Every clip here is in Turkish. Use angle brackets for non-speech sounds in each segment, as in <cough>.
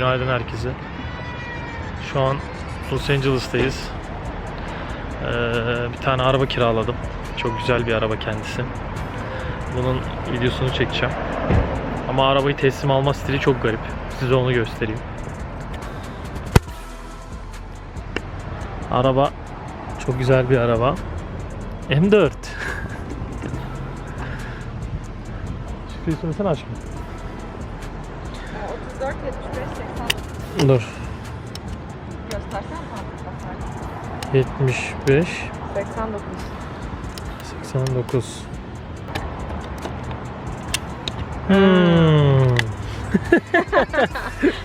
Günaydın herkese. Şu an Los Angeles'tayız. Ee, bir tane araba kiraladım. Çok güzel bir araba kendisi. Bunun videosunu çekeceğim. Ama arabayı teslim alma stili çok garip. Size onu göstereyim. Araba çok güzel bir araba. M4. Şifreyi söylesene aşkım. 34, 75, 80 Dur. göstersen sana. 75 89. 89 Hmm.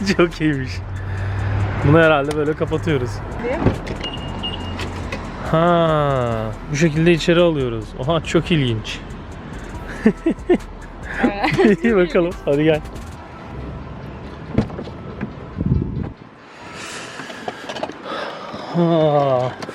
<laughs> Çok iyiymiş. Bunu herhalde böyle kapatıyoruz. Ha, bu şekilde içeri alıyoruz. Oha çok ilginç. <laughs> İyi bakalım. Hadi gel. Ha. Ne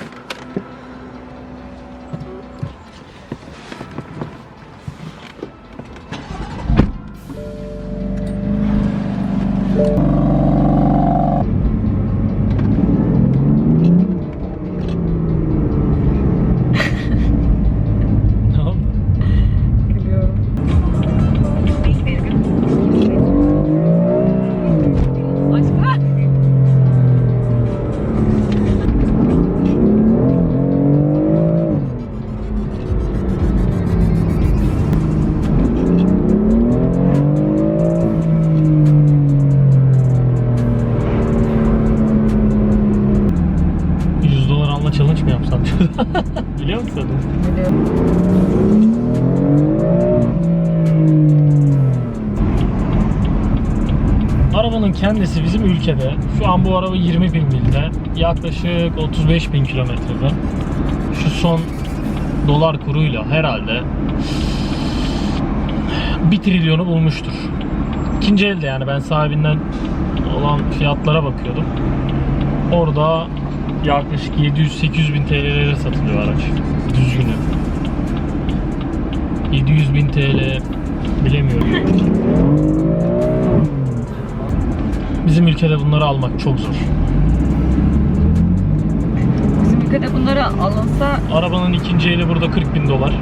kendisi bizim ülkede şu an bu araba 20 bin milde yaklaşık 35 bin kilometrede şu son dolar kuruyla herhalde 1 trilyonu bulmuştur. İkinci elde yani ben sahibinden olan fiyatlara bakıyordum. Orada yaklaşık 700-800 bin TL'lere satılıyor araç. Düzgünü. 700 bin TL bilemiyorum. Bizim ülkede bunları almak çok zor. Bizim ülkede bunları alınsa Arabanın ikinci eli burada 40 bin dolar.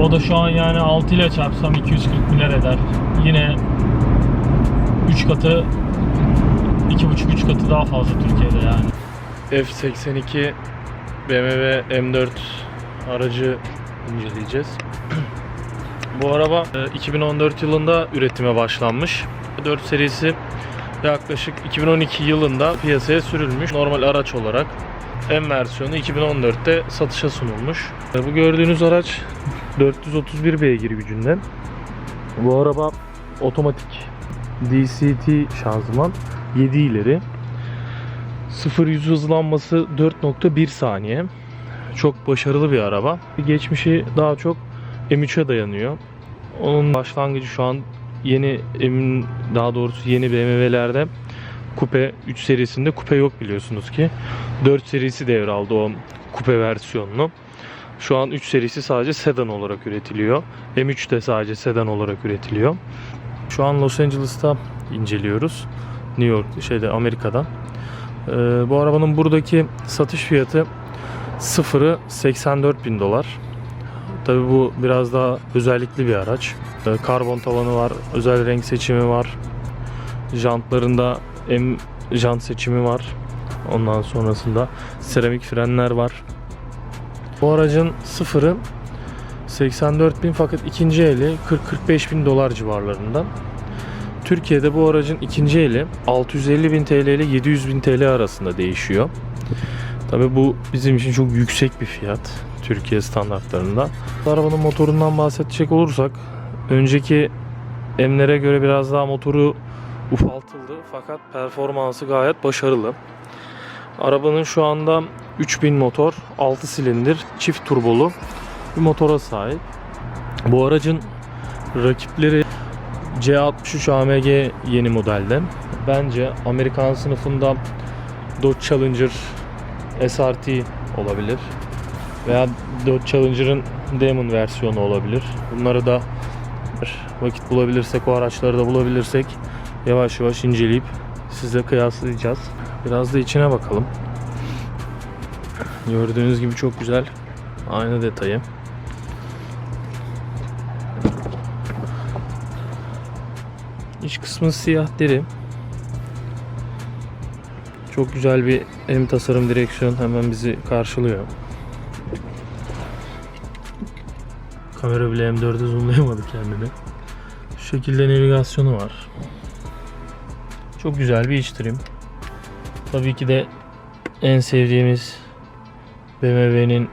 O da şu an yani 6 ile çarpsam 240 milyar eder. Yine 3 katı 2,5-3 katı daha fazla Türkiye'de yani. F82 BMW M4 aracı inceleyeceğiz. <clears throat> Bu araba e, 2014 yılında üretime başlanmış. 4 serisi yaklaşık 2012 yılında piyasaya sürülmüş normal araç olarak. M versiyonu 2014'te satışa sunulmuş. E, Bu gördüğünüz araç 431 beygir gücünde. Bu araba otomatik DCT şanzıman 7 ileri. 0-100 hızlanması 4.1 saniye. Çok başarılı bir araba. Geçmişi daha çok M3'e dayanıyor. Onun başlangıcı şu an yeni emin daha doğrusu yeni BMW'lerde Coupe 3 serisinde Coupe yok biliyorsunuz ki. 4 serisi devraldı o Coupe versiyonunu. Şu an 3 serisi sadece sedan olarak üretiliyor. M3 de sadece sedan olarak üretiliyor. Şu an Los Angeles'ta inceliyoruz. New York şeyde Amerika'da. Ee, bu arabanın buradaki satış fiyatı sıfırı 84 bin dolar. Tabi bu biraz daha özellikli bir araç. Ee, Karbon tavanı var, özel renk seçimi var. Jantlarında M jant seçimi var. Ondan sonrasında seramik frenler var. Bu aracın sıfırı 84 bin fakat ikinci eli 40-45 bin dolar civarlarında. Türkiye'de bu aracın ikinci eli 650 bin TL ile 700 bin TL arasında değişiyor. Tabi bu bizim için çok yüksek bir fiyat Türkiye standartlarında. Arabanın motorundan bahsedecek olursak önceki M'lere göre biraz daha motoru ufaltıldı fakat performansı gayet başarılı. Arabanın şu anda 3000 motor, 6 silindir, çift turbolu bir motora sahip. Bu aracın rakipleri C63 AMG yeni modelde. Bence Amerikan sınıfında Dodge Challenger SRT olabilir. Veya Dodge Challenger'ın Demon versiyonu olabilir. Bunları da vakit bulabilirsek, o araçları da bulabilirsek yavaş yavaş inceleyip size kıyaslayacağız. Biraz da içine bakalım. Gördüğünüz gibi çok güzel. Aynı detayı. İç kısmı siyah deri. Çok güzel bir M tasarım direksiyon hemen bizi karşılıyor. Kamera bile M4'e zoomlayamadı kendini. Şu şekilde navigasyonu var. Çok güzel bir iç trim. Tabii ki de en sevdiğimiz BMW'nin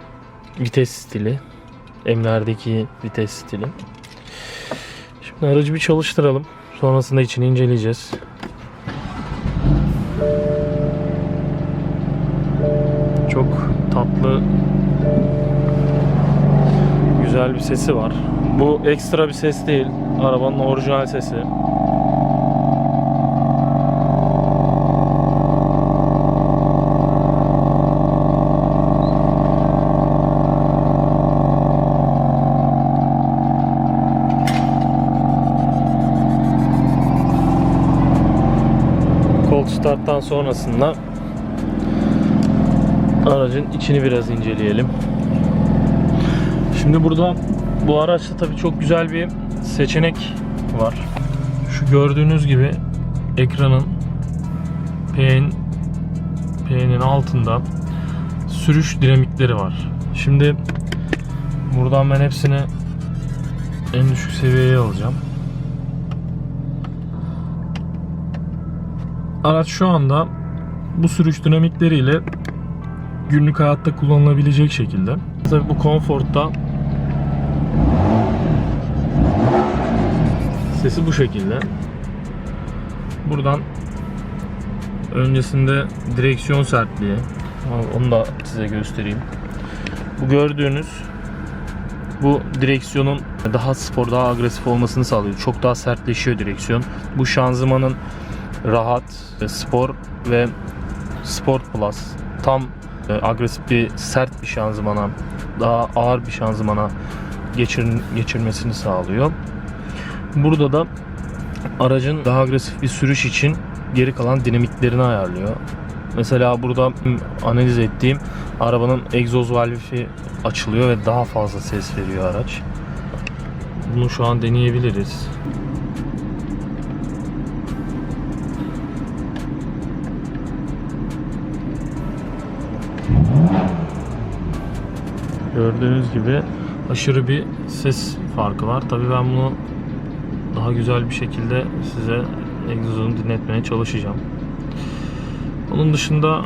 vites stili. M'lerdeki vites stili. Şimdi aracı bir çalıştıralım. Sonrasında içini inceleyeceğiz. Çok tatlı bir sesi var. Bu ekstra bir ses değil. Arabanın orijinal sesi. Cold starttan sonrasında aracın içini biraz inceleyelim. Şimdi burada bu araçta tabii çok güzel bir seçenek var. Şu gördüğünüz gibi ekranın P'nin P'nin altında sürüş dinamikleri var. Şimdi buradan ben hepsini en düşük seviyeye alacağım. Araç şu anda bu sürüş dinamikleriyle günlük hayatta kullanılabilecek şekilde. Tabii bu konforta sesi bu şekilde. Buradan öncesinde direksiyon sertliği onu da size göstereyim. Bu gördüğünüz bu direksiyonun daha spor, daha agresif olmasını sağlıyor. Çok daha sertleşiyor direksiyon. Bu şanzımanın rahat, spor ve Sport Plus tam e, agresif bir sert bir şanzımana, daha ağır bir şanzımana geçir, geçirmesini sağlıyor. Burada da aracın daha agresif bir sürüş için geri kalan dinamiklerini ayarlıyor. Mesela burada analiz ettiğim arabanın egzoz valvi açılıyor ve daha fazla ses veriyor araç. Bunu şu an deneyebiliriz. Gördüğünüz gibi aşırı bir ses farkı var. Tabii ben bunu daha güzel bir şekilde size egzozunu dinletmeye çalışacağım. Onun dışında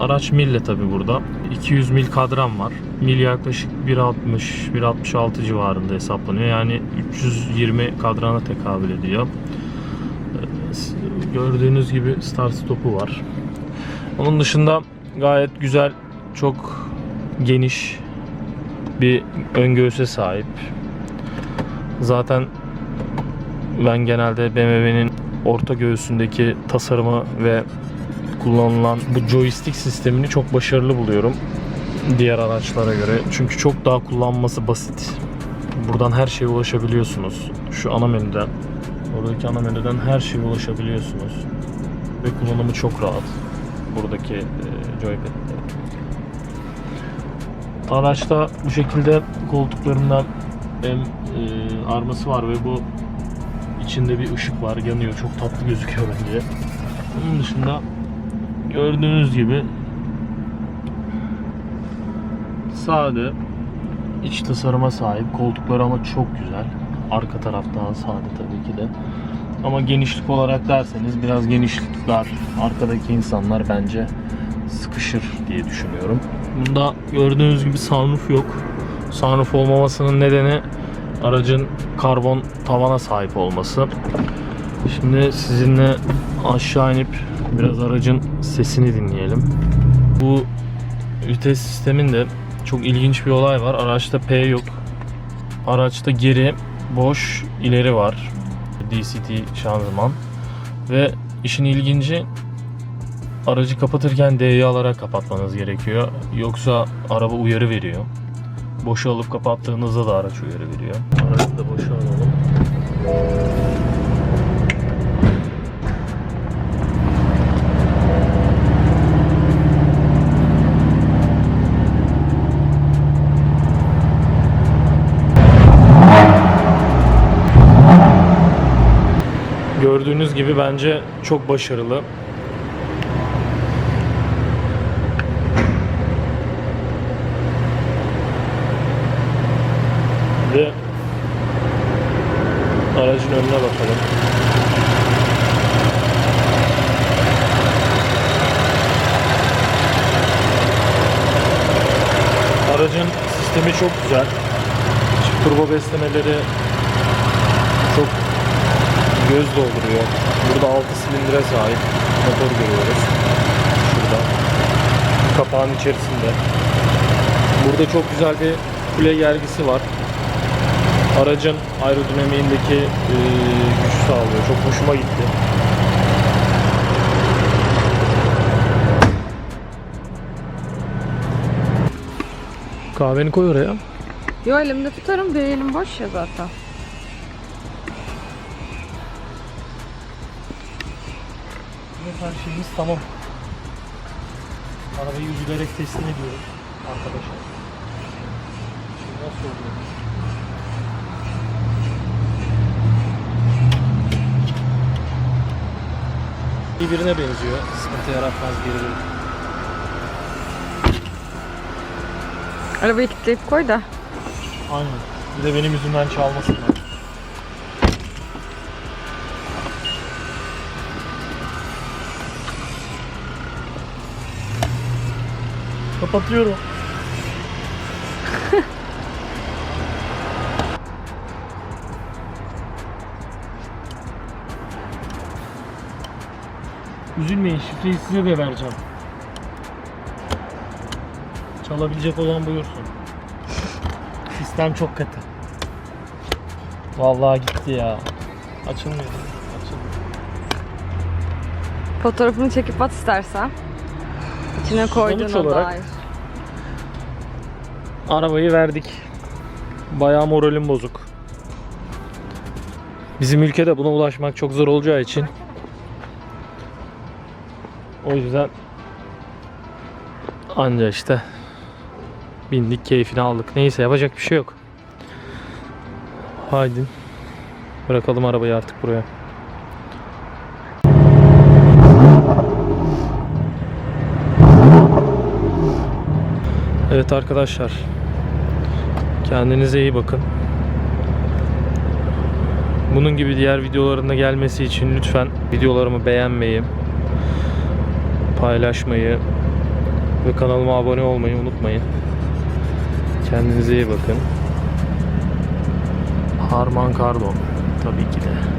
araç mille tabi burada. 200 mil kadran var. Mil yaklaşık 1.60-1.66 civarında hesaplanıyor. Yani 320 kadrana tekabül ediyor. Ee, Gördüğünüz gibi start stopu var. Onun dışında gayet güzel, çok geniş bir ön göğüse sahip. Zaten ben genelde BMW'nin orta göğsündeki tasarımı ve kullanılan bu joystick sistemini çok başarılı buluyorum diğer araçlara göre. Çünkü çok daha kullanması basit. Buradan her şeye ulaşabiliyorsunuz. Şu ana menüden, oradaki ana menüden her şeye ulaşabiliyorsunuz. Ve kullanımı çok rahat. Buradaki e, joypad'de. Araçta bu şekilde koltuklarından hem e, arması var ve bu içinde bir ışık var yanıyor çok tatlı gözüküyor bence. Onun dışında gördüğünüz gibi sade iç tasarıma sahip koltukları ama çok güzel. Arka taraf daha sade tabii ki de. Ama genişlik olarak derseniz biraz genişlik dar. Arkadaki insanlar bence sıkışır diye düşünüyorum. Bunda gördüğünüz gibi sunroof yok. Sunroof olmamasının nedeni aracın karbon tavana sahip olması. Şimdi sizinle aşağı inip biraz aracın sesini dinleyelim. Bu vites sisteminde çok ilginç bir olay var. Araçta P yok. Araçta geri, boş, ileri var. DCT şanzıman. Ve işin ilginci aracı kapatırken D'yi alarak kapatmanız gerekiyor. Yoksa araba uyarı veriyor. Boşa alıp kapattığınızda da araç uyarı veriyor. Aracı da boşa alalım. Gördüğünüz gibi bence çok başarılı. Ve aracın önüne bakalım. Aracın sistemi çok güzel. Çift turbo beslemeleri çok göz dolduruyor. Burada 6 silindire sahip motor görüyoruz. Şurada. Kapağın içerisinde. Burada çok güzel bir kule gergisi var. Aracın aerodinamiğindeki e, güç sağlıyor. Çok hoşuma gitti. Kahveni koy oraya. Yo elimde tutarım bir elim boş ya zaten. Evet, her şeyimiz tamam. Arabayı üzülerek teslim ediyoruz arkadaşlar. Şimdi nasıl oluyor? Birbirine benziyor. Sıkıntı yaratmaz birbirine. Arabayı kilitleyip koy da. Aynen. Bir de benim yüzümden çalmasınlar. Kapatıyorum. Üzülmeyin şifreyi size de vereceğim. Çalabilecek olan buyursun. Sistem çok kötü. Vallahi gitti ya. Açılmıyor. Açılmıyor. Fotoğrafını çekip at istersen. İçine koyduğuna olarak- dair. Arabayı verdik. Bayağı moralim bozuk. Bizim ülkede buna ulaşmak çok zor olacağı için o yüzden anca işte bindik keyfini aldık. Neyse yapacak bir şey yok. Haydi bırakalım arabayı artık buraya. Evet arkadaşlar. Kendinize iyi bakın. Bunun gibi diğer videolarında gelmesi için lütfen videolarımı beğenmeyi, paylaşmayı ve kanalıma abone olmayı unutmayın. Kendinize iyi bakın. Harman Kardon tabii ki de.